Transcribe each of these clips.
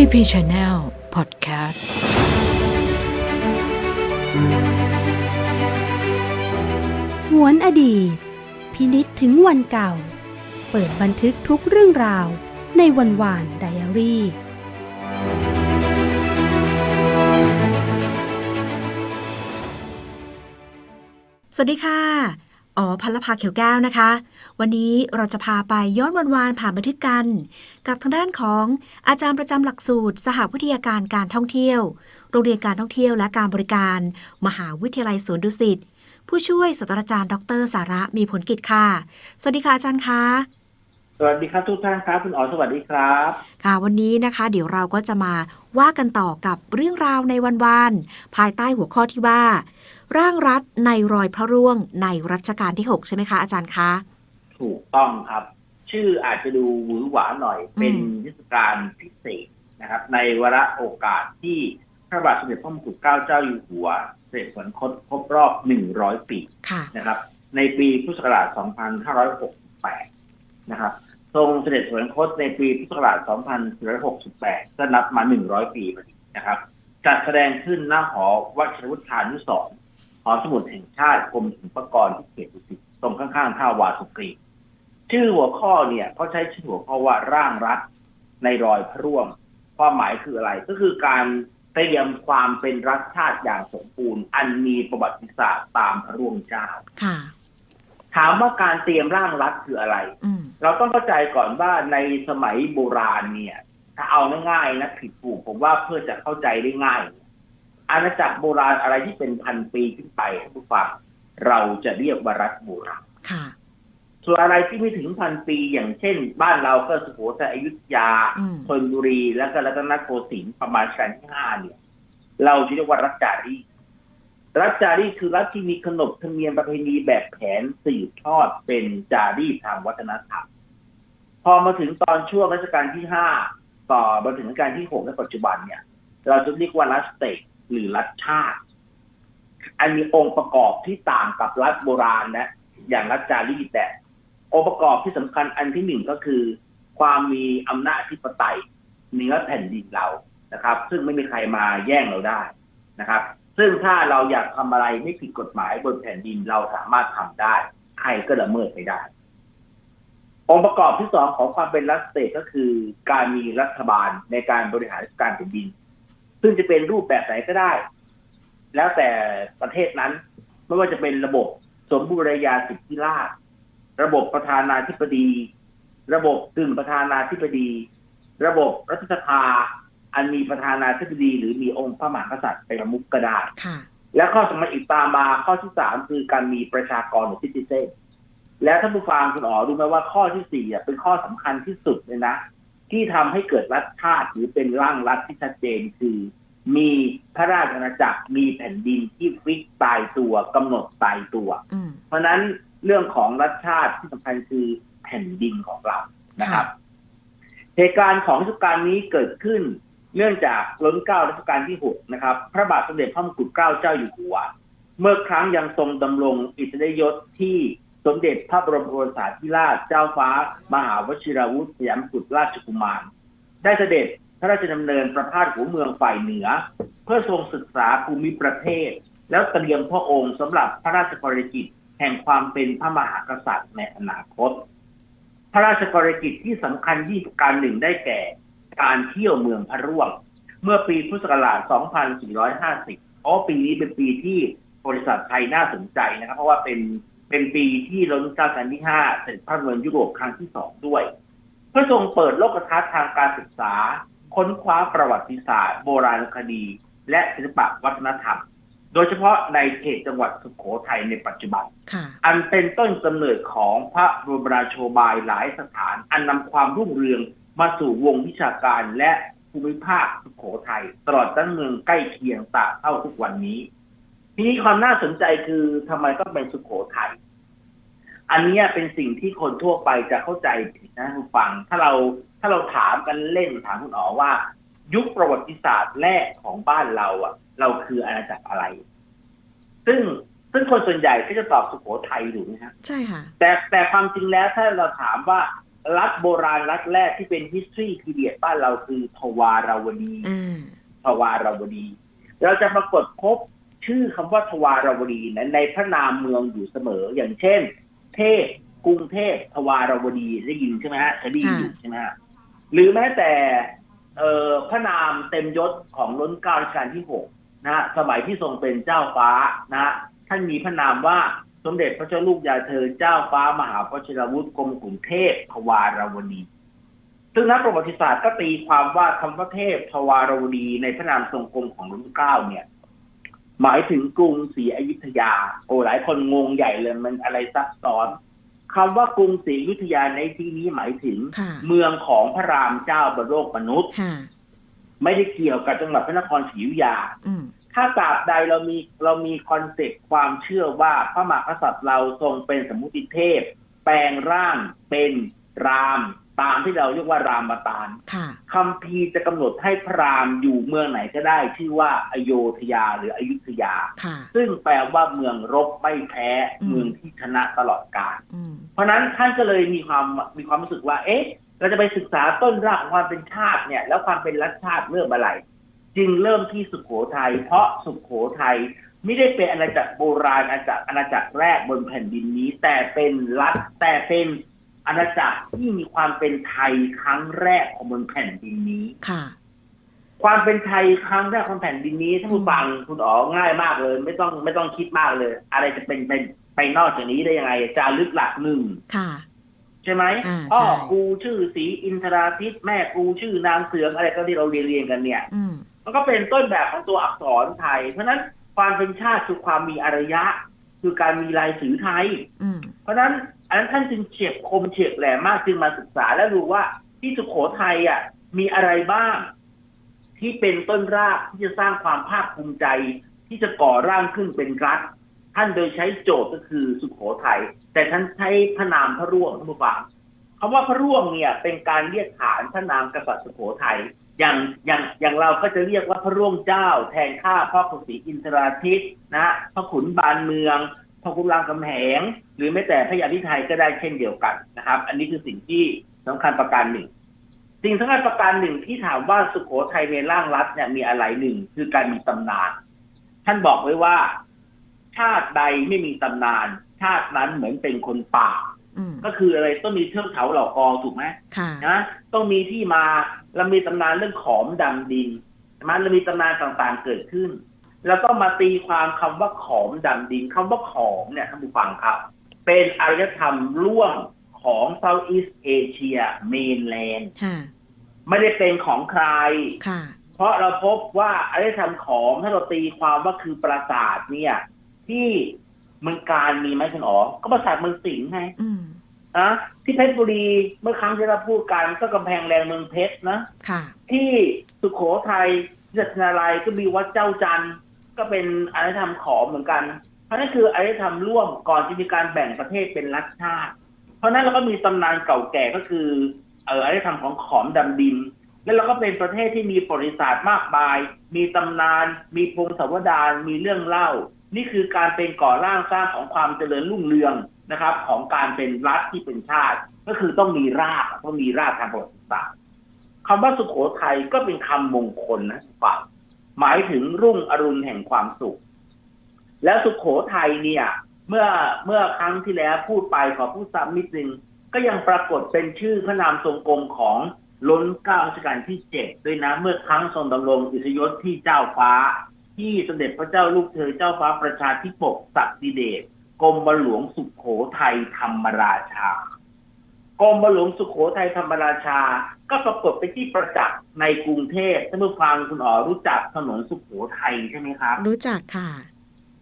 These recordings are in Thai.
TP Channel Podcast หวนอดีต พินิษถึงวันเก่า เปิดบันทึกทุกเรื่องราวในวันวานไดอารี่ สวัสดีค่ะ อ๋อพัลภาเขียวแก้วนะคะ วันนี้เราจะพาไปย้อนวันวานผ่านบันทึกกัน กับทางด้านของอาจารย์ประจำหลักสูตร สหวิทยาการการท่องเที่ยว โรงเรียนการท่องเที่ยวและการบริการ มหาวิทยาลัยสวนดุสิตผู้ช่วยศาสตราจารย์ ดร สาระมีผลกิจค่ะ สวัสดีค่ะอาจารย์คะสวัสดีครับทุกท่านครับคุณอ๋อสวัสดีครับ ค่ะวันนี้นะคะ เดี๋ยวเราก็จะมาว่ากันต่อกับเรื่องราวในวันวานภายใต้หัวข้อที่ว่า ร่างรัฐในรอยพระร่วงในรัชกาลที่ 6 ใช่ไหมคะอาจารย์คะ ถูกต้องครับ ชื่ออาจจะดูหวือหวาหน่อยอืมเป็นเทศกาลพิเศษนะครับ ในวาระโอกาสที่พระบาทสมเด็จพระมงกุฎเกล้าเจ้าอยู่หัว เสด็จสวรรคตครบรอบ 100 ปีค่ะนะครับ ในปีพุทธศักราช 2568 นะครับทรงเสด็จสวรรคตในปีพุทธศักราช 2468 ก็นับมา 100 ปีพอดีนะครับ จัดแสดงขึ้นหน้าหอวัชรวุฒานุสรณ์ห อสมุดแห่งชาติกรมศิลปากรที่เขตดุสิตตรงข้างๆท่าวาสุกรี ชื่อหัวข้อเนี่ยเขาใช้ชื่อหัวข้อว่าร่างรัฐในรอยพระร่วงความหมายคืออะไร ก็คือการเตรียมความเป็นรัฐชาติอย่างสมบูรณ์ อันมีประวัติศาสตร์ตามพระร่วงเจ้าค่ะถามว่าการเตรียมร่างรัฐคืออะไรอืมเราต้องเข้าใจก่อนว่าในสมัยโบราณเนี่ย ถ้าเอาง่ายๆนะผิดถูกผมว่าเพื่อจะเข้าใจได้ง่าย อาณาจักรโบราณอะไรที่เป็นพันปีขึ้นไปท่านผู้ฟังเราจะเรียกว่ารัฐโบราณค่ะ ส่วนอะไรที่ไม่ถึงพันปีอย่างเช่น บ้านเราก็สุโขทัยอยุธยาอืมธนบุรีแล้วก็รัตนโกสินทร์ประมาณรัชกาลที่ห้าเนี่ย เราจะเรียกว่ารัฐจารีตรัฐจารีตคือรัฐที่มีขนบธรรมเนียมประเพณีแบบแผนสืบทอดเป็นจารีตทางวัฒนธรรมพอมาถึงตอนช่วงรัชกาลที่ห้าต่อมาถึงรัชกาลที่หกในปัจจุบันเนี่ย เราจะเรียกว่ารัฐสเตท หรือรัฐชาติ อันมีองค์ประกอบที่ต่างกับรัฐโบราณนะอย่างรัฐจารีตแต่องค์ประกอบที่สำคัญอันที่หนึ่งก็คือ ความมีอำนาจอธิปไตยเหนือแผ่นดินเรานะครับ ซึ่งไม่มีใครมาแย่งเราได้นะครับ ซึ่งถ้าเราอยากทำอะไรไม่ผิดกฎหมายบนแผ่นดินเราสามารถทำได้ ใครก็ละเมิดไม่ได้ องค์ประกอบที่สองของความเป็นรัฐสเตทก็คือ การมีรัฐบาลในการบริหารราชการแผ่นดิน ซึ่งจะเป็นรูปแบบไหนก็ได้ แล้วแต่ประเทศนั้น ไม่ว่าจะเป็นระบบสมบูรณาญาสิทธิราชย์ระบบประธานาธิบดี ระบบกึ่งประธานาธิบดี ระบบรัฐสภาอันมีประธานาธิบดีหรือมีองค์พระมหากษัตริย์เป็นประมุขก็ได้ค่ะและข้อสำคัญอีกตามมาข้อที่สามคือการมีประชากรหรือซิติเซนและท่านผู้ฟังคุณอ๋อรู้ไหมว่าข้อที่สี่อะเป็นข้อสำคัญที่สุดเลยนะ ที่ทำให้เกิดรัฐชาติหรือเป็นร่างรัฐที่ชัดเจนคือ มีพระราชอาณาจักรมีแผ่นดินที่ฟิกตายตัวกำหนดตายตัวอืมเพราะฉะนั้นเรื่องของรัฐชาติที่สำคัญคือแผ่นดินของเรานะครับเหตุการณ์ของรัชกาลนี้เกิดขึ้น เนื่องจากล้นเกล้ารัชกาลที่หกนะครับ พระบาทสมเด็จพระมงกุฎเกล้าเจ้าอยู่หัว เมื่อครั้งยังทรงดำรงอิสริยยศที่ สมเด็จพระบรมโอรสาธิราชเจ้าฟ้า มหาวชิราวุธสยามกุฎราชกุมาร ได้เสด็จพระราชดำเนินประพาสหัวเมืองฝ่ายเหนือ เพื่อทรงศึกษาภูมิประเทศ แล้วเตรียมพระองค์สำหรับพระราชกรณียกิจแห่งความเป็นพระมหากษัตริย์ในอนาคต พระราชกรณียกิจที่สำคัญยิ่ประการหนึ่งได้แก่ การเที่ยวเมืองพระร่วง เมื่อปีพุทธศักราช 2450 เพราะปีนี้เป็นปีที่บริษัทไทยน่าสนใจนะครับ เพราะว่าเป็น เป็นปีที่รัชกาลที่5เสด็จพระเมืองยุโรปครั้งที่สองด้วย เพื่อทรงเปิดโลกทัศน์ทางการศึกษา ค้นคว้าประวัติศาสตร์ โบราณคดี และศิลปวัฒนธรรม โดยเฉพาะในเขตจังหวัดสุโขทัยในปัจจุบันค่ะอันเป็นต้นกำเนิดของพระบรมราโชบายหลายสถาน อันนำความรุ่งเรืองมาสู่วงวิชาการและภูมิภาคสุโขทัยตลอดทั้งเมืองใกล้เคียงตราบเท่าทุกวันนี้ ทีนี้ความน่าสนใจคือทำไมต้องเป็นสุโขทัยอันเนี้ยเป็นสิ่งที่คนทั่วไปจะเข้าใจผิดนะคุณฟัง ถ้าเราถ้าเราถามกันเล่นถามคุณอ๋อว่า ยุคประวัติศาสตร์แรกของบ้านเราอะ เราคืออาณาจักรอะไร ซึ่งซึ่งคนส่วนใหญ่ก็จะตอบสุโขทัยถูกไหมครับใช่ค่ะ แต่แต่ความจริงแล้วถ้าเราถามว่ารัฐโบราณรัฐแรกที่เป็น history period บ้านเราคือทวาราวดีอ่าทวาราวดี เราจะปรากฏพบ ชื่อคำว่าทวาราวดีนะในพระนามเมืองอยู่เสมอ อย่างเช่น เทพกรุงเทพทวาราวดีได้ยินใช่ไหมฮะเคยได้ยินอยู่ใช่ไหมฮะหรือแม้แต่เอ่อพระนามเต็มยศของล้นเกล้ารัชกาลที่หกนะฮะสมัยที่ทรงเป็นเจ้าฟ้านะฮะท่านมีพระนามว่าสมเด็จพระเจ้าลูกยาเธอเจ้าฟ้ามหาพระชรวุฒิกรมขุนเทพทวาราวดีซึ่งนักประวัติศาสตร์ก็ตีความว่าคำว่าเทพทวารวดีในพระนามทรงกรมของรุ่นเกล้าเนี่ย หมายถึงกรุงศรีอยุธยา โอ้หลายคนงงใหญ่เลยมันอะไรซับซ้อนคำว่ากรุงศรีอยุธยาในที่นี้หมายถึงค่ะเมืองของพระรามเจ้าบนโลกมนุษย์ค่ะไม่ได้เกี่ยวกับจังหวัดพระนครศรีอยุธยาอืมถ้าตราบใดเรามีเรามีคอนเซ็ปต์ความเชื่อว่าพระมหากษัตริย์เราทรงเป็นสมมุติเทพ แปลงร่างเป็นราม ตามที่เราเรียกว่ารามตารค่ะคำพีร์จะกำหนดให้พระรามอยู่เมืองไหนก็ได้ ชื่อว่าอโยธยาหรืออยุธยาค่ะซึ่งแปลว่าเมืองรบไม่แพ้อืมเมืองที่ชนะตลอดกาลอืมเพราะฉะนั้นท่านก็เลยมีความมีความรู้สึกว่า เอ๊ะ เราจะไปศึกษาต้นรากของความเป็นชาติเนี่ย แล้วความเป็นรัฐชาติเริ่มอะไรจึงเริ่มที่สุขโขทัยเพราะสุขโขทัยไม่ได้เป็นอาณาจักรโบราณอาณาจักรอาณาจักรแรกบนแผ่นดินนี้ แต่เป็นรัฐแต่เป็น อาณาจักรที่มีความเป็นไทยครั้งแรกของบนแผ่นดินนี้ค่ะ ความเป็นไทยครั้งแรกของแผ่นดินนี้ถ้าอืผู้มฟังคุณอ๋อง่ายมากเลย ไม่ต้องไม่ต้องคิดมากเลย อะไรจะเป็นเป็นไปนอกจากนี้ได้ยังไงจารึกหลักหนึ่งค่ะใช่ไหมอ่าพ่อใช่กูชื่อสีอินทราทิตแม่กูชื่อนางเสืองอะไรก็ที่เราเรียนเรียนกันเนี่ยอืมมันก็เป็นต้นแบบของตัวอักษรไทย เพราะฉะนั้นความเป็นชาติคือความมีอารยะ คือการมีลายสื่อไทยอืมเพราะฉะนั้น อันนั้นท่านจึงเฉียบคมเฉียบแหลมมากจึงมาศึกษาและรู้ว่าที่สุโขทัยอะมีอะไรบ้าง ที่เป็นต้นรากที่จะสร้างความภาคภูมิใจ ที่จะก่อร่างขึ้นเป็นรัฐ ท่านโดยใช้โจทย์ก็คือสุโขทัยแต่ท่านใช้พระนามพระร่วงท่านผู้ฟังคำว่าพระร่วงเนี่ย เป็นการเรียกขานพระนามกษัตริย์สุโขทัยอย่างอย่างอย่างเราก็จะเรียกว่าพระร่วงเจ้า แทนข้าพ่อขุนศรีอินทราทิตนะพระขุนบานเมือง พระคุณรามคำแหง หรือแม้แต่พระยาพิไทยก็ได้เช่นเดียวกันนะครับ อันนี้คือสิ่งที่สำคัญประการหนึ่ง สิ่งสำคัญประการหนึ่งที่ถามว่าสุโขทัยในร่างรัฐเนี่ยมีอะไรหนึ่งคือการมีตำนาน ท่านบอกไว้ว่า ชาติใดไม่มีตำนาน ชาตินั้นเหมือนเป็นคนป่าอืมก็คืออะไรต้องมีเทือกเขาเหล่ากอถูกไหมค่ะนะต้องมีที่มาเรามีตำนานเรื่องขอมดำดินใช่ไหมเรามีตำนานต่างๆเกิดขึ้น แล้วก็มาตีความคำว่าขอมดำดินคำว่าขอมเนี่ยท่านผู้ฟังครับ เป็นอารยธรรมร่วมของ Southeast Asia Mainland ค่ะไม่ได้เป็นของใครค่ะเพราะเราพบว่าอารยธรรมขอมถ้าเราตีความว่าคือปราสาทเนี่ย ที่เมืองการมีไหมคุณอ๋อก็ปราสาทเมืองสิงห์ไงอืมนะที่เพชรบุรีเมื่อครั้งที่เราพูดกันก็กำแพงแรงเมืองเพชรนะค่ะที่สุขโขทัยที่จัตนาลัยก็มีวัดเจ้าจันทร์ ก็เป็นอารยธรรมขอมเหมือนกัน เพราะนั่นคืออารยธรรมร่วมก่อนจะมีการแบ่งประเทศเป็นรัฐชาติ เพราะนั้นเราก็มีตำนานเก่าแก่ก็คือเอ่ออารยธรรมของขอมดำดิน แล้วเราก็เป็นประเทศที่มีประวัติศาสตร์มากมาย มีตำนาน มีพงศาวดารมีเรื่องเล่า นี่คือการเป็นก่อร่างสร้างของความเจริญรุ่งเรืองนะครับ ของการเป็นรัฐที่เป็นชาติ ก็คือต้องมีรากต้องมีรากทางประวัติศาสตร์คำว่าสุขโขทัยก็เป็นคำมงคลนะฟัง หมายถึงรุ่งอรุณแห่งความสุข แล้วสุขโขทัยเนี่ย เมื่อเมื่อครั้งที่แล้วพูดไปขอพูดซ้ำนิดนึง ก็ยังปรากฏเป็นชื่อพระนามทรงกรมของล้นเกล้ารัชกาลที่เจ็ดด้วยนะ เมื่อครั้งทรงดำรงอิทธิยศที่เจ้าฟ้า ที่สมเด็จพระเจ้าลูกเธอเจ้าฟ้าประชาธิปกศักดิเดชกรมหลวงสุขโขทัยธรรมราชา กรมหลวงสุขโขทัยธรรมราชา ก็ปรากฏเป็นที่ประจักษ์ในกรุงเทพท่านผู้ฟังคุณอ๋อรู้จักถนนสุขโขทัยใช่ไหมครับ รู้จักค่ะ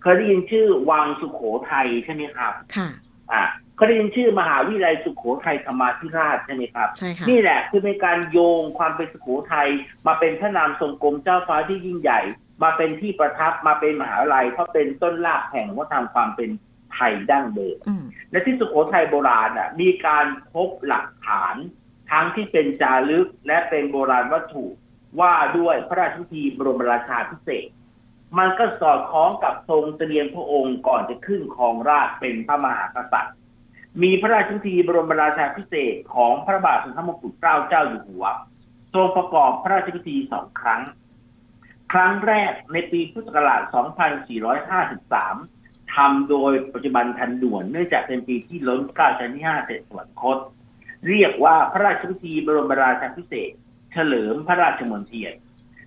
เคยได้ยินชื่อวังสุขโขทัยใช่ไหมครับ ค่ะ อ่าเคยได้ยินชื่อมหาวิทยาลัยสุขโขทัยธรรมาธิราชใช่ไหมครับ ใช่ค่ะ นี่แหละคือเป็นการโยงความเป็นสุโขทัยมาเป็นพระนามทรงกรมเจ้าฟ้าที่ยิ่งใหญ่ มาเป็นที่ประทับมาเป็นมหาวิทยาลัยเพราะเป็นต้นรากแห่งวัฒนธรรมความเป็น ไทยดั้งเดิมอืมและที่สุโขทัยโบราณอะมีการพบหลักฐาน ทั้งที่เป็นจารึกและเป็นโบราณวัตถุว่าด้วยพระราชพิธีบรมราชาพิเศษกมันก็สอดคล้องกับทรงเสลียงพระองค์ก่อนจะขึ้นครองราชย์เป็นพระมหากษัตริย์ มีพระราชพิธีบรมราชาภิเษกของพระบาทสมเด็จพระมงกุฎเกล้าเจ้าอยู่หัว ทรงประกอบพระราชพิธีสองครั้ง ครั้งแรกในปีพุทธศักราช 2453 ทำโดยปัจจุบันทันด่วน เนื่องจากเป็นปีที่ล้นเกล้าชั้นที่5เสร็จสวรรคต เรียกว่าพระราชพิธีบรมราชาภิเศษเฉลิมพระราชมนเทียน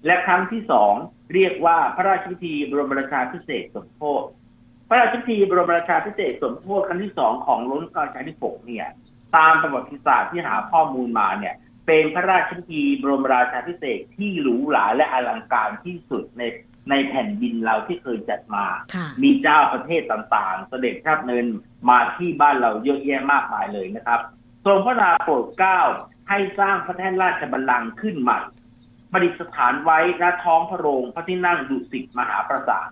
และครั้งที่สองเรียกว่าพระราชพิธีบรมราชาภิเศษสมโภชพระราชพิธีบรมราชาภิเศษสมโภชครั้งที่สองของล้นเกล้าชั้นที่หกเนี่ย ตามประวัติศาสตร์ที่หาข้อมูลมาเนี่ย เป็นพระราชพิธีบรมราชาภิเศษที่หรูหราและอลังการที่สุดใน ในแผ่นดินเราที่เคยจัดมาค่ะมีเจ้าประเทศต่างๆ เสด็จพระเนินมาที่บ้านเราเยอะแยะมากมายเลยนะครับทรงพระนาโปรดเกล้าให้สร้างพระแท่นราชบัลลังก์ขึ้นใหม่ประดิษฐานไว้ณท้องพระโรงพระที่นั่งดุสิตมหาปราสาท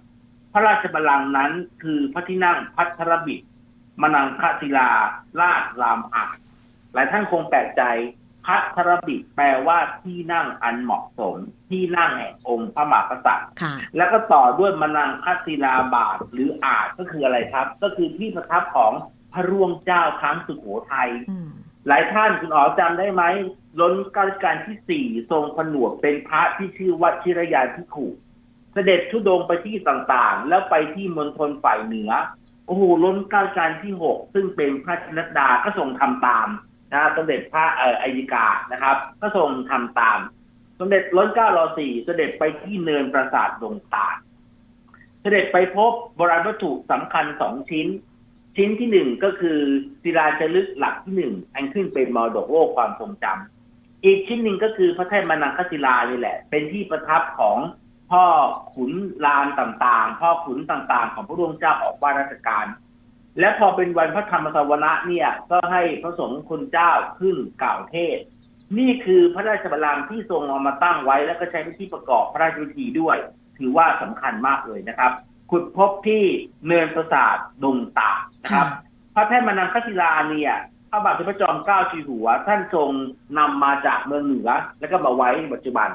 พระราชบัลลังก์นั้นคือพระที่นั่งพัทรบิดมนังคศิลาราชรามอาจหลายท่านคงแปลกใจ พัทรบิดแปลว่าที่นั่งอันเหมาะสม ที่นั่งแห่งองค์พระมหากษัตริย์ค่ะแล้วก็ต่อด้วยมนังคศิลาบาทหรืออาจก็คืออะไรครับ ก็คือที่ประทับของพระร่วงเจ้าครั้งสุโขทัยอืมหลายท่านคุณอ๋อจำได้ไหมล้นกาลการที่สี่ทรงผนวกเป็นพระที่ชื่อวัชิรยานพิขุเสด็จทุดงค์ไปที่ต่างๆ แล้วไปที่มณฑลฝ่ายเหนือ โอ้โหล้นเกล้าการที่หกซึ่งเป็นพระชนดดาก็ทรงทำตาม นะสมเด็จพระเอ่ออัยกานะครับก็ทรงทำตาม สมเด็จล้นเก้ารอสี่เสด็จไปที่เนินปราสาทดงตาลเสด็จไปพบโบราณวัตถุสำคัญสองชิ้น ชิ้นที่หนึ่งก็คือศิลาจารึกหลักที่หนึ่งอันขึ้นเป็นมรดกโลกความทรงจำอีกชิ้นหนึ่งก็คือพระแท่นมานังคศิลานี่แหละ เป็นที่ประทับของพ่อขุนลานต่างๆ พ่อขุนต่างๆ ของพระร่วงเจ้าออกว่าราชการ และพอเป็นวันพระธรรมสวนะเนี่ย ก็ให้พระสงฆ์คุณเจ้าขึ้นกล่าวเทศ นี่คือพระราชบัลลังก์ที่ทรงเอามาตั้งไว้ แล้วก็ใช้พิธีประกอบพระราชพิธีด้วย ถือว่าสำคัญมากเลยนะครับ ขุดพบที่เนินปราสาทดงตากนะครับ พระแท่นมานังคศิลาเนี่ยพระบาทสมเด็จพระจอมเกล้าเจุฬาหัว ท่านทรงนำมาจากเมืองเหนือแล้วก็มาไว้ในปัจจุบัน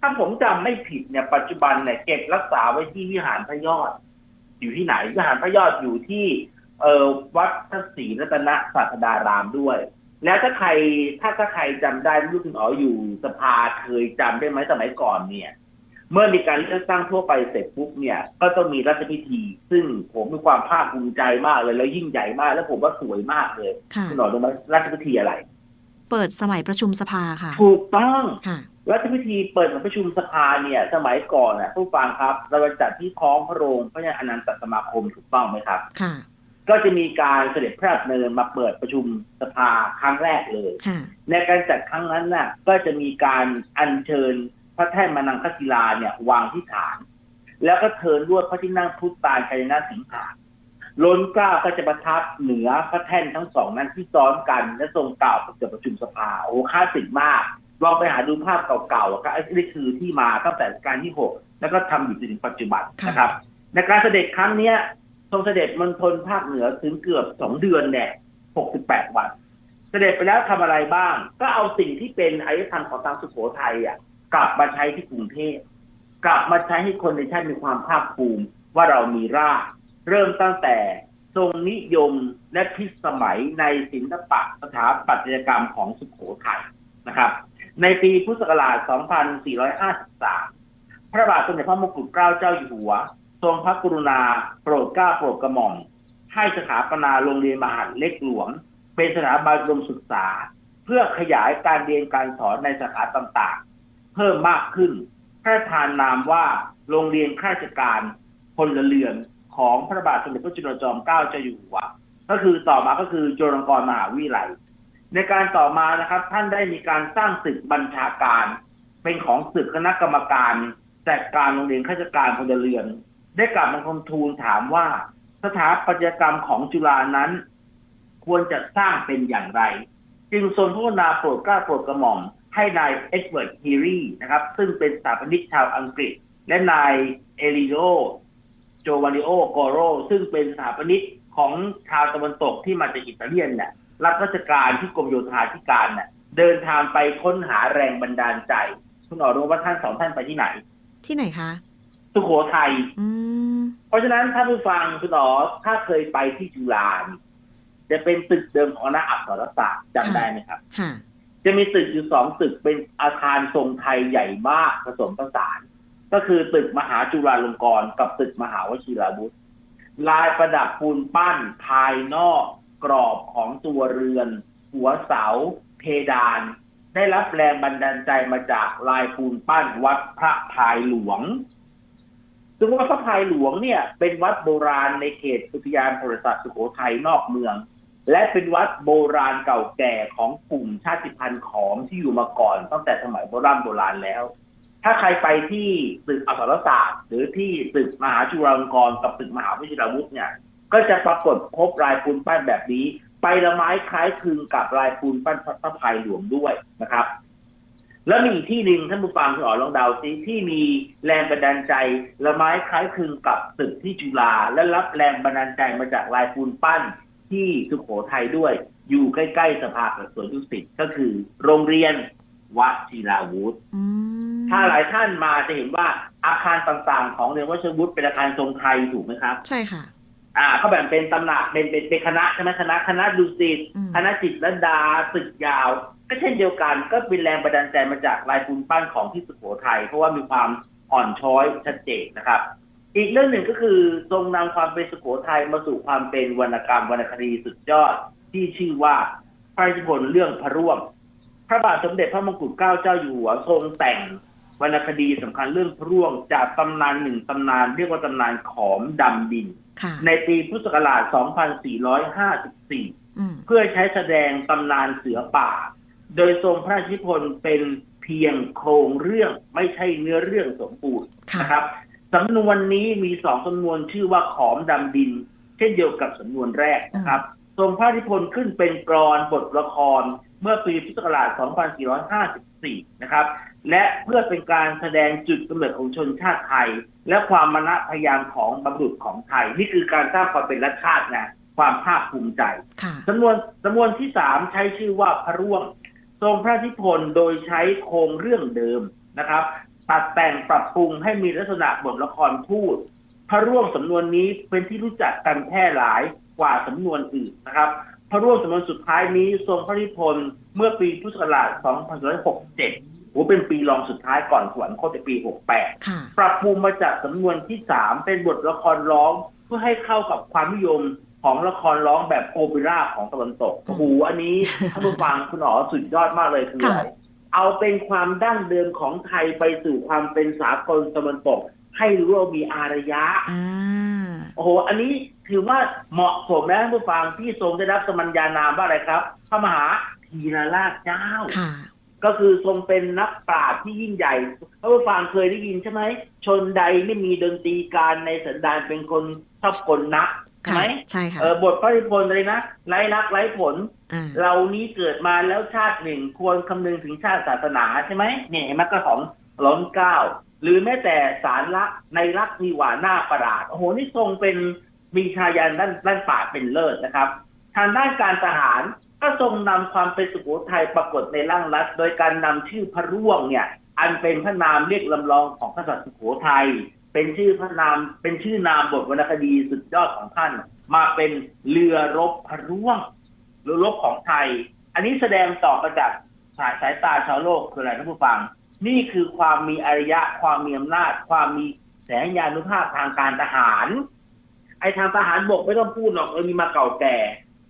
ถ้าผมจำไม่ผิดเนี่ยปัจจุบันเนี่ยเก็บรักษาไว้ที่วิหารพระยอด อยู่ที่ไหนวิหารพระยอดอยู่ที่ เอ่อวัดพระศรีรัตนศาสดารามด้วย แล้วถ้าใครถ้าถ้าใครจำได้ไม่รู้คุณอ๋ออยู่สภาเคยจำได้ไหมสมัยก่อนเนี่ย เมื่อมีการเลือกตั้งทั่วไปเสร็จปุ๊บเนี่ย ก็ต้องมีรัชพิธี ซึ่งผมมีความภาคภูมิใจมากเลยแล้วยิ่งใหญ่มาก แล้วผมว่าสวยมากเลยค่ะ คุณหนอรู้ไหมรัชพิธีอะไร เปิดสมัยประชุมสภาค่ะ ถูกต้อง ค่ะ รัชพิธีเปิดประชุมสภาเนี่ย สมัยก่อนน่ะผู้ฟังครับ เราจะจัดที่ท้องพระโรงพระยาอนันตสมาคมถูกต้องไหมครับ ค่ะ ก็จะมีการเสด็จพระราชดำเนินมาเปิดประชุมสภาครั้งแรกเลย ค่ะ ในการจัดครั้งนั้นน่ะก็จะมีการอัญเชิญพระแท่นมานังคศิลาเนี่ยวางที่ฐาน แล้วก็เทินด้วยพระที่นั่งพุทธตาลชัยนาสิงหาล้นเกล้าก็จะประทับเหนือพระแท่นทั้งสองนั้นที่ซ้อนกันและทรงกล่าวเกิดประชุมสภาโอ้คลาสสิกมากลองไปหาดูภาพเก่าๆอะครับไอ้นี่คือที่มาตั้งแต่รัชการที่หกแล้วก็ทำอยู่จนถึงปัจจุบันค่ะนะครับ ในการเสด็จครั้งเนี้ย ทรงเสด็จมณฑลภาคเหนือถึงเกือบสองเดือนเนี่ยหกสิบแปดวัน เสด็จไปแล้วทำอะไรบ้าง ก็เอาสิ่งที่เป็นอารยธรรมของทางสุโขทัยอะ กลับมาใช้ที่กรุงเทพกลับมาใช้ให้คนในชาติมีความภาคภูมิว่าเรามีรากเริ่มตั้งแต่ทรงนิยมและพิสมัยในศิลปะสถาปัตยกรรมของสุโขทัยนะครับ ในปีพุทธศักราช 2453 พระบาทสมเด็จพระมงกุฎเกล้าเจ้าอยู่หัว ทรงพระกรุณาโปรดเกล้าโปรดกระหม่อมให้สถาปนาโรงเรียนมหาเล็กหลวง เป็นสถาบันอุดมศึกษา เพื่อขยายการเรียนการสอนในสาขาต่างๆ เพิ่มมากขึ้นพระราชทานนามว่าโรงเรียนข้าราชการพลเรือนของพระบาทสมเด็จพระจุลจอมเกล้าเจ้าอยู่หัวก็คือต่อมาก็คือจุฬาลงกรณ์มหาวิทยาลัยในการต่อมานะครับ ท่านได้มีการสร้างศึกบัญชาการ เป็นของศึกคณะกรรมการจัดการโรงเรียนข้าราชการพลเรือน ได้กลับมาคมทูลถามว่า สถาปัตยกรรมของจุฬานั้น ควรจะสร้างเป็นอย่างไร จึงทรงพุนาโปรดกล้าโปรดกระหม่อม ให้นายเอ็ดเวิร์ดฮีรีนะครับ ซึ่งเป็นสถาปนิกชาวอังกฤษ และนายเอลิโอโจวานิโอโกโรซึ่งเป็นสถาปนิกของชาวตะวันตกที่มาจากอิตาเลียนเนี่ยรับราชการที่กรมโยธาธิการเนี่ยเดินทางไปค้นหาแรงบันดาลใจ คุณอ๋อรู้ว่าท่านสองท่านไปที่ไหน ที่ไหนคะ สุโขทัยอืมเพราะฉะนั้นถ้าผู้ฟังคุณอ๋อถ้าเคยไปที่จุฬานี่จะเป็นตึกเดิมของคณะอักษรศาสตร์จำได้ไหมครับค่ะจะมีตึกอยู่สองตึกเป็นอาคารทรงไทยใหญ่มากผสมผสาน ก็คือตึกมหาจุฬาลงกรณ์กับตึกมหาวชิราวุธลายประดับปูนปั้นภายนอกกรอบของตัวเรือน หัวเสา เพดาน ได้รับแรงบันดาลใจมาจากลายปูนปั้นวัดพระพายหลวง ซึ่งวัดพระพายหลวงเนี่ย เป็นวัดโบราณในเขตอุทยานประวัติศาสตร์สุโขทัยนอกเมือง และเป็นวัดโบราณเก่าแก่ของกลุ่มชาติพันธุ์ขอมที่อยู่มาก่อน ตั้งแต่สมัยโบราณโบราณแล้ว ถ้าใครไปที่ตึกอักษรศาสตร์ หรือที่ตึกมหาจุฬาลงกรณ์กับตึกมหาวิทยาลัยวุฒิเนี่ย ก็จะปรากฏพบลายปูนปั้นแบบนี้ ไปละไม้คล้ายคลึงกับลายปูนปั้นพระพายหลวงด้วยนะครับ แล้วมีอีกที่หนึ่งท่านผู้ฟังคุณอ๋อลองเดาซิที่มีแรงบันดาลใจละไม้คล้ายคลึงกับตึกที่จุฬาและรับแรงบันดาลใจมาจากลายปูนปั้นที่สุโขทัยด้วย อยู่ใกล้ๆสภากับสวนดุสิตก็คือ โรงเรียนวชิราวุธอืมถ้าหลายท่านมาจะเห็นว่าอาคารต่างๆ ของเรียนวัชรวุฒิเป็นอาคารทรงไทยถูกไหมครับ ใช่ค่ะ อ่าเขาแบ่งเป็นตำหนักเป็นเป็นเป็นคณะใช่ไหมคณะคณะดุสิตอืมคณะจิตรลดาตึกยาว ก็เช่นเดียวกันก็เป็นแรงบันดาลใจมาจากลายปูนปั้นของที่สุโขทัยเพราะว่ามีความอ่อนช้อยชัดเจนนะครับ อีกเรื่องหนึ่งก็คือทรงนำความเป็นสุโขทัยมาสู่ความเป็นวรรณกรรมวรรณคดีสุดยอดที่ชื่อว่าพระราชนิพนธ์เรื่องพระร่วงพระบาทสมเด็จพระมงกุฎเกล้าเจ้าอยู่หัวทรงแต่งวรรณคดีสำคัญเรื่องพระร่วงจากตำนานหนึ่งตำนานเรียกว่าตำนานขอมดำดินค่ะในปีพุทธศักราช 2454อืมเพื่อใช้แสดงตำนานเสือป่า โดยทรงพระราชนิพนธ์เป็นเพียงโครงเรื่องไม่ใช่เนื้อเรื่องสมบูรณ์ค่ะนะครับสำนวนนี้มีสองสำนวนชื่อว่าขอมดำดิน เช่นเดียวกับสำนวนแรกนะครับ ทรงพระราชนิพนธ์ขึ้นเป็นกรอนบทละครเมื่อปีพุทธศักราช 2454 นะครับ และเพื่อเป็นการแสดงจุดกำเนิดของชนชาติไทย และความมณพยายามของบรรพบุรุษของไทย นี่คือการสร้างความเป็นรัฐชาตินะความภาคภูมิใจค่ะจำนวนจำนวนที่สามใช้ชื่อว่าพระร่วง ทรงพระนิพนธ์โดยใช้โครงเรื่องเดิมนะครับ ตัดแต่งปรับปรุงให้มีลักษณะบทละครพูด พระร่วงสำนวนนี้เป็นที่รู้จักกันแพร่หลายกว่าสำนวนอื่นนะครับ พระร่วงสำนวนสุดท้ายนี้ทรงพระนิพนธ์เมื่อปีพุทธศักราช2567โอ้เป็นปีรองสุดท้ายก่อนสวรรคตในปี 68ค่ะปรับปรุงมาจากสำนวนที่สามเป็นบทละครร้องเพื่อให้เข้ากับความนิยม ของละครร้องแบบโอเปร่าของตะวันตกโอ้โหอันนี้ท่านผู้ฟังคุณอ๋อสุดยอดมากเลยคืออะไรเอาเป็นความดั้งเดิมของไทยไปสู่ความเป็นสากลตะวันตก ให้รู้ว่ามีอารยะอ่าโอ้โห อันนี้ถือว่าเหมาะสมแล้วท่านผู้ฟังที่ทรงได้รับสมัญญานามว่าอะไรครับพระมหาธีรราชเจ้าค่ะก็คือทรงเป็นนักปราชญ์ที่ยิ่งใหญ่ท่านผู้ฟังเคยได้ยินใช่ไหมชนใดไม่มีดนตรีการในสันดานเป็นคนชอบกลนัก ใช่ค่ะไหมใช่ค่ะเออบทพระนิพนธ์เลยนะไร้รักไร้ผลอ่าเรานี้เกิดมาแล้วชาติหนึ่งควรคำนึงถึงชาติศาสนาใช่ไหมเนี่ยเห็นไหมก็ของล้นเกล้าหรือแม้แต่สารลักษณ์ในรักมีหวาหน้าประหลาดโอ้โหนี่ทรงเป็นมีชายันด้านด้านปราชญ์เป็นเลิศนะครับ ทางด้านการทหารก็ทรงนำความเป็นสุโขทัยปรากฏในร่างรัฐ โดยการนำชื่อพระร่วงเนี่ย อันเป็นพระนามเรียกลำลองของกษัตริย์สุโขทัย เป็นชื่อพระนามเป็นชื่อนามบทวรรณคดีสุดยอดของท่าน มาเป็นเรือรบพระร่วงเรือรบของไทย อันนี้แสดงต่อมาจากสายสายตาชาวโลกคืออะไรท่านผู้ฟัง นี่คือความมีอารยะ ความมีอำนาจ ความมีแสงยานุภาพทางการทหาร ไอทางทหารบกไม่ต้องพูดหรอกเออมีมาเก่าแก่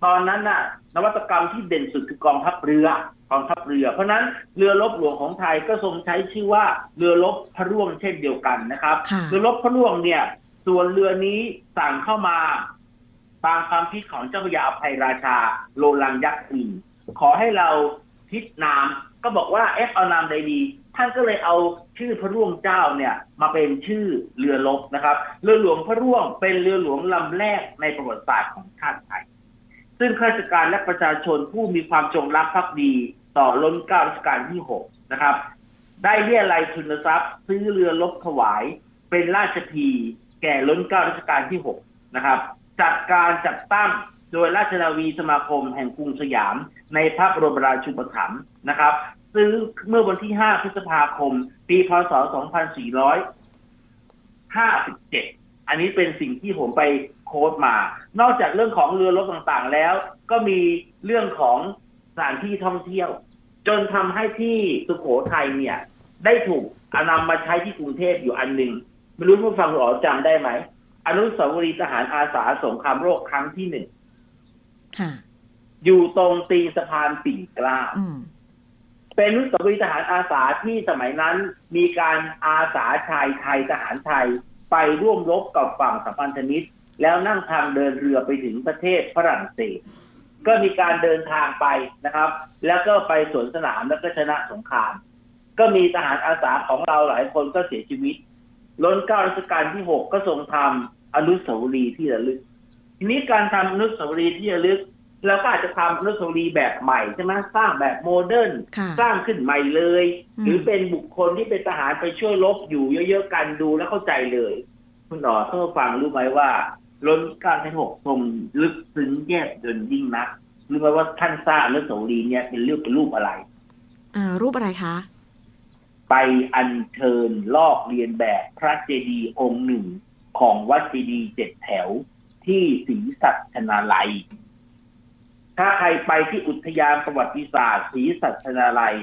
ตอนนั้นน่ะ นวัตกรรมที่เด่นสุดคือกองทัพเรือกองทัพเรือ เพราะฉะนั้นเรือรบหลวงของไทยก็ทรงใช้ชื่อว่าเรือรบพระร่วงเช่นเดียวกันนะครับค่ะเรือรบพระร่วงเนี่ย ส่วนเรือนี้สั่งเข้ามา ตามความคิดของเจ้าพระยาอภัยราชาโลลังยักษ์อินขอให้เราพิจนามก็บอกว่าเอฟเอานามใดดี ท่านก็เลยเอาชื่อพระร่วงเจ้าเนี่ยมาเป็นชื่อเรือรบนะครับ เรือหลวงพระร่วงเป็นเรือหลวงลำแรกในประวัติศาสตร์ของชาติไทย ซึ่งข้าราชการและประชาชนผู้มีความจงรักภักดี ต่อล้นเกล้ารัชกาลที่หกนะครับ ได้เรียรายทุนทรัพย์ ซื้อเรือรบถวาย เป็นราชพีแก่ล้นเกล้ารัชกาลที่หกนะครับ จัดการจัดตั้งโดยราชนาวีสมาคมแห่งกรุงสยาม ในพระบรมราชูปถัมภ์นะครับ ซื้อเมื่อวันที่ 5 พฤษภาคม ปี พศ 2457 อันนี้เป็นสิ่งที่ผมไปโค้ดมา นอกจากเรื่องของเรือรบต่างๆแล้ว ก็มีเรื่องของสถานที่ท่องเที่ยว จนทำให้ที่สุโขทัยเนี่ย ได้ถูกเอานำมาใช้ที่กรุงเทพอยู่อันหนึ่งไม่รู้ผู้ฟังหรอจำได้ไหมอนุสาวรีย์ทหารอาสาสงครามโลกครั้งที่หนึ่งค่ะอยู่ตรงตีนสะพานปิ่นเกล้าอืมเป็นอนุสาวรีย์ทหารอาสาที่สมัยนั้นมีการอาสาชายไทยทหารไทย ไปร่วมรบกับฝั่งสัมพันธมิตร แล้วนั่งทางเดินเรือไปถึงประเทศฝรั่งเศส ก็มีการเดินทางไปนะครับ แล้วก็ไปสวนสนามแล้วก็ชนะสงคราม ก็มีทหารอาสาของเราหลายคนก็เสียชีวิตล้นเก้ารัชกาลที่หกก็ทรงทำอนุสาวรีย์ที่ระลึก ทีนี้การทำอนุสาวรีย์ที่ระลึก เราก็อาจจะทำอนุสาวรีย์แบบใหม่ใช่ไหมสร้างแบบโมเดิร์นค่ะ สร้างขึ้นใหม่เลย อืม หรือเป็นบุคคลที่เป็นทหารไปช่วยรบอยู่เยอะๆกันดูแล้วเข้าใจเลย คุณหนอเพื่อฟังรู้ไหมว่าล้นเกล้ารที่หกทรงลึกซึ้งแยบยนยิ่งนักรู้ไหมว่าท่านสร้างอนุสาวรีย์เนี่ยเป็นรูปเป็นรูปอะไรเอ่อรูปอะไรคะ ไปอัญเชิญลอกเรียนแบบพระเจดีย์องค์หนึ่งของวัดเจดีย์เจ็ดแถวที่ศรีสัชนาลัย ถ้าใครไปที่อุทยานประวัติศาสตร์ศรีสัชนาลัย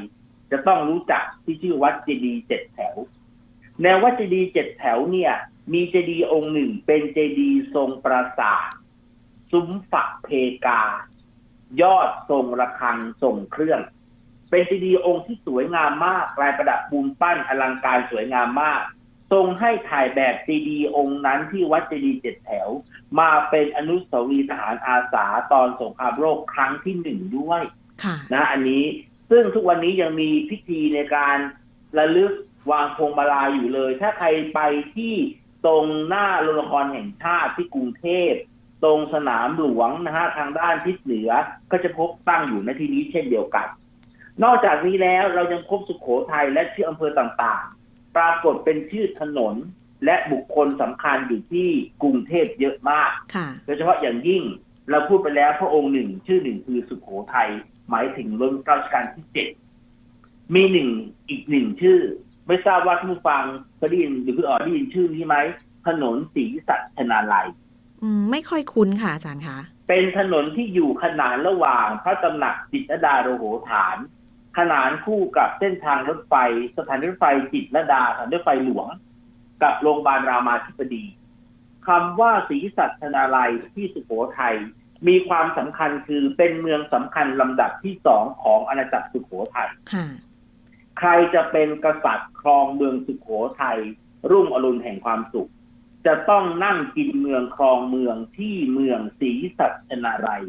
จะต้องรู้จักที่ชื่อวัดเจดีย์เจ็ดแถว แนววัดเจดีย์เจ็ดแถวเนี่ย มีเจดีย์องค์หนึ่งเป็นเจดีย์ทรงปราสาทซุ้มฝักเพกา ยอดทรงระฆังทรงเครื่อง เป็นเจดีย์องค์ที่สวยงามมากลายประดับปูนปั้นอลังการสวยงามมากทรงให้ถ่ายแบบเจดีย์องค์นั้นที่วัดเจดีย์เจ็ดแถว มาเป็นอนุสาวรีย์ทหารอาสาตอนสงครามโลกครั้งที่หนึ่งด้วยค่ะ นะอันนี้ซึ่งทุกวันนี้ยังมีพิธีในการระลึกวางพวงมาลาอยู่เลย ถ้าใครไปที่ตรงหน้าโรงละครแห่งชาติที่กรุงเทพ ตรงสนามหลวงนะฮะทางด้านทิศเหนือก็จะพบตั้งอยู่ในที่นี้เช่นเดียวกัน นอกจากนี้แล้วเรายังพบสุขโขทัยและชื่ออำเภอต่างๆ ปรากฏเป็นชื่อถนน และบุคคลสำคัญอยู่ที่กรุงเทพเยอะมากค่ะโดยเฉพาะอย่างยิ่งเราพูดไปแล้วพระองค์หนึ่งชื่อหนึ่งคือสุขโขทัยหมายถึงรุ่นรัชกาลที่เจ็ดมีหนึ่งอีกหนึ่งชื่อ ไม่ทราบว่าท่านผู้ฟังเคยได้ยินหรือคุณอ๋อได้ยินชื่อนี้ไหมถนนศรีสัชนาลัยอืมไม่ค่อยคุ้นค่ะอาจารย์คะเป็นถนนที่อยู่ขนานระหว่างพระตำหนักจิตรลดาโรโหฐาน ขนานคู่กับเส้นทางรถไฟ สถานรถไฟจิตรลดาสถานรถไฟหลวง กับโรงพยาบาลรามาธิบดีคำว่าศรีสัชนาลัยที่สุโขทัยมีความสำคัญคือเป็นเมืองสำคัญลำดับที่สองของอาณาจักรสุโขทัยค่ะใครจะเป็นกษัตริย์ครองเมืองสุโขทัยรุ่งอรุณแห่งความสุข จะต้องนั่งกินเมืองครองเมืองที่เมืองศรีสัชนาลัย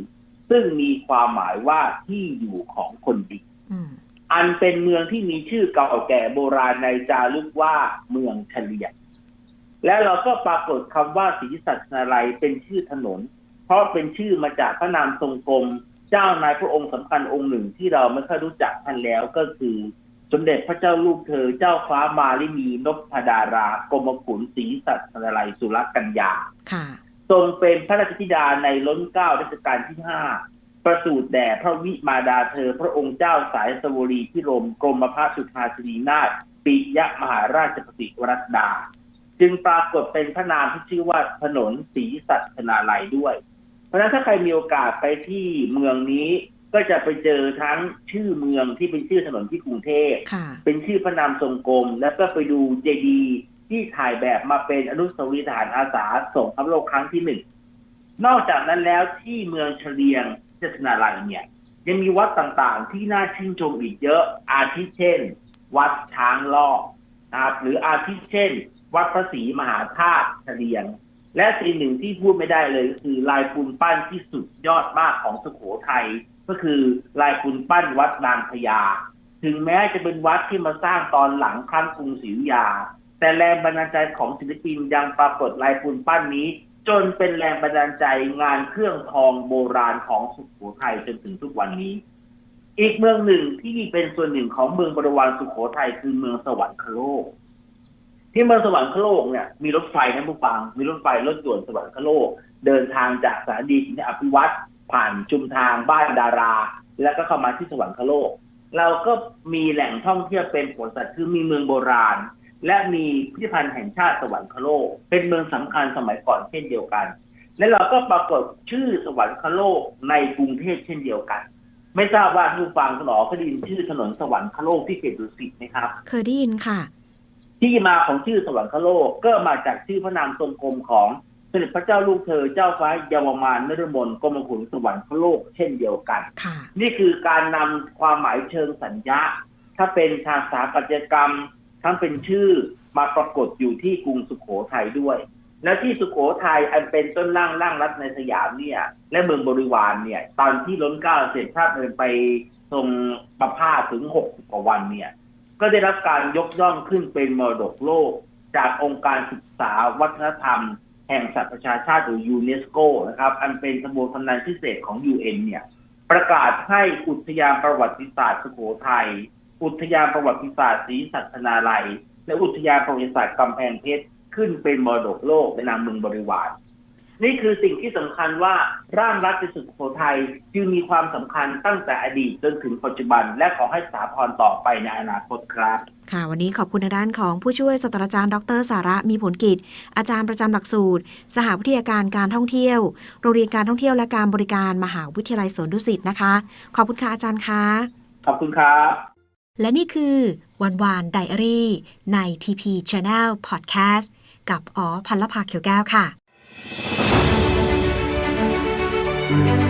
ซึ่งมีความหมายว่าที่อยู่ของคนดีอืมอันเป็นเมืองที่มีชื่อเก่าแก่โบราณในจารึกว่าเมืองเฉลียง และเราก็ปรากฏคำว่าศรีสัชนาลัยเป็นชื่อถนน เพราะเป็นชื่อมาจากพระนามทรงกรมเจ้านายพระองค์สำคัญองค์หนึ่งที่เราไม่ค่อยรู้จักท่านแล้วก็คือ สมเด็จพระเจ้าลูกเธอเจ้าฟ้ามาลินีนพดารากรมกุลศรีสัชนาลัยสุรกัญญาค่ะทรงเป็นพระราชธิดาในล้นเกล้ารัชกาลที่ห้าประสูติแด่พระวิมาดาเธอ พระองค์เจ้าสายสวรีพิรมกรมพระสุธาสินีนาถปิยมหาราชปฏิวรัตดา จึงปรากฏเป็นพระนามที่ชื่อว่าถนนศรีสัชนาลัยด้วย เพราะฉะนั้นถ้าใครมีโอกาสไปที่เมืองนี้ ก็จะไปเจอทั้งชื่อเมืองที่เป็นชื่อถนนที่กรุงเทพค่ะเป็นชื่อพระนามทรงกรมแล้วก็ไปดูเจดีย์ที่ถ่ายแบบมาเป็นอนุสาวรีย์ทหารอาสาสงครามโลกครั้งที่หนึ่งนอกจากนั้นแล้วที่เมืองเฉลียงเจษนาลัยเนี่ยยังมีวัดต่างๆ ที่น่าชื่นชมอีกเยอะอาทิเช่น วัดช้างลอกนะครับหรืออาทิเช่น วัดพระศรีมหาธาตุเฉลียง และสิ่งหนึ่งที่พูดไม่ได้เลยคือลายปูนปั้นที่สุดยอดมากของสุโขทัยก็คือลายปูนปั้นวัดนางพญาถึงแม้จะเป็นวัดที่มาสร้างตอนหลังครั้งกรุงศรีอยุธยา แต่แรงบันดาลใจของศิลปินยังปรากฏลายปูนปั้นนี้ จนเป็นแรงบันดาลใจงานเครื่องทองโบราณของสุโขทัยจนถึงทุกวันนี้ อีกเมืองหนึ่งที่เป็นส่วนหนึ่งของเมืองบริวารสุโขทัยคือเมืองสวรรคโลก ที่เมืองสวรรคโลกเนี่ยมีรถไฟนะผู้ฟัง มีรถไฟรถด่วนสวรรคโลก เดินทางจากสถานีสินอภิวัตผ่านชุมทางบ้านดารา แล้วก็เข้ามาที่สวรรคโลก เราก็มีแหล่งท่องเที่ยวเป็นผลสัตว์คือมีเมืองโบราณ และมีพิพิธภัณฑ์แห่งชาติสวรรคโลก เป็นเมืองสำคัญสมัยก่อนเช่นเดียวกัน และเราก็ปรากฏชื่อสวรรคโลกในกรุงเทพเช่นเดียวกัน ไม่ทราบว่าผู้ฟังคุณหมอเคยได้ยินชื่อถนนสวรรคโลกที่เขตดุสิตไหมครับ เคยได้ยินค่ะ ที่มาของชื่อสวรรคโลกก็มาจากชื่อพระนามทรงกรมของสมเด็จพระเจ้าลูกเธอเจ้าฟ้าเยาวมานนรมนกรมขุนสวรรคโลกเช่นเดียวกันค่ะนี่คือการนำความหมายเชิงสัญญาถ้าเป็นทางสถาปัตยกรรม ทั้งเป็นชื่อมาปรากฏอยู่ที่กรุงสุขโขทัยด้วย และที่สุขโขทัยอันเป็นต้นล่างล่างรัฐในสยามเนี่ย และเมืองบริวารเนี่ย ตอนที่ล้นเกล้าเสร็จภาพเดินไปทรงประพาสถึงหกสิบกว่าวันเนี่ย ก็ได้รับการยกย่องขึ้นเป็นมรดกโลก จากองค์การศึกษาวัฒนธรรม แห่งสหประชาชาติหรือยูเนสโกนะครับ อันเป็นสมุดทำนานพิเศษของ UN เนี่ย ประกาศให้อุทยานประวัติศาสตร์สุโขทัยอุทยานประวัติศาสตร์ศรีสัชนาลัย และอุทยานประวัติศาสตร์กำแพงเพชรขึ้นเป็นมรดกโลกในนามเมืองบริวาร นี่คือสิ่งที่สำคัญว่าร่างรัฐในสุโขทัยจึงมีความสำคัญตั้งแต่อดีตจนถึงปัจจุบัน และขอให้สาพรต่อไปในอนาคตครับ ค่ะ วันนี้ขอบคุณทางด้านของผู้ช่วยศาสตราจารย์ดรสาระมีผลกิจ อาจารย์ประจำหลักสูตร สหวิทยาการการท่องเที่ยว โรงเรียนการท่องเที่ยวและการบริการมหาวิทยาลัยสวนดุสิตนะคะ ขอบคุณค่ะอาจารย์คะขอบคุณครับและนี่คือวันวานไดอารี่ใน TP Channel Podcast กับอ๋อพันละภาเขียวแก้วค่ะ Thank you.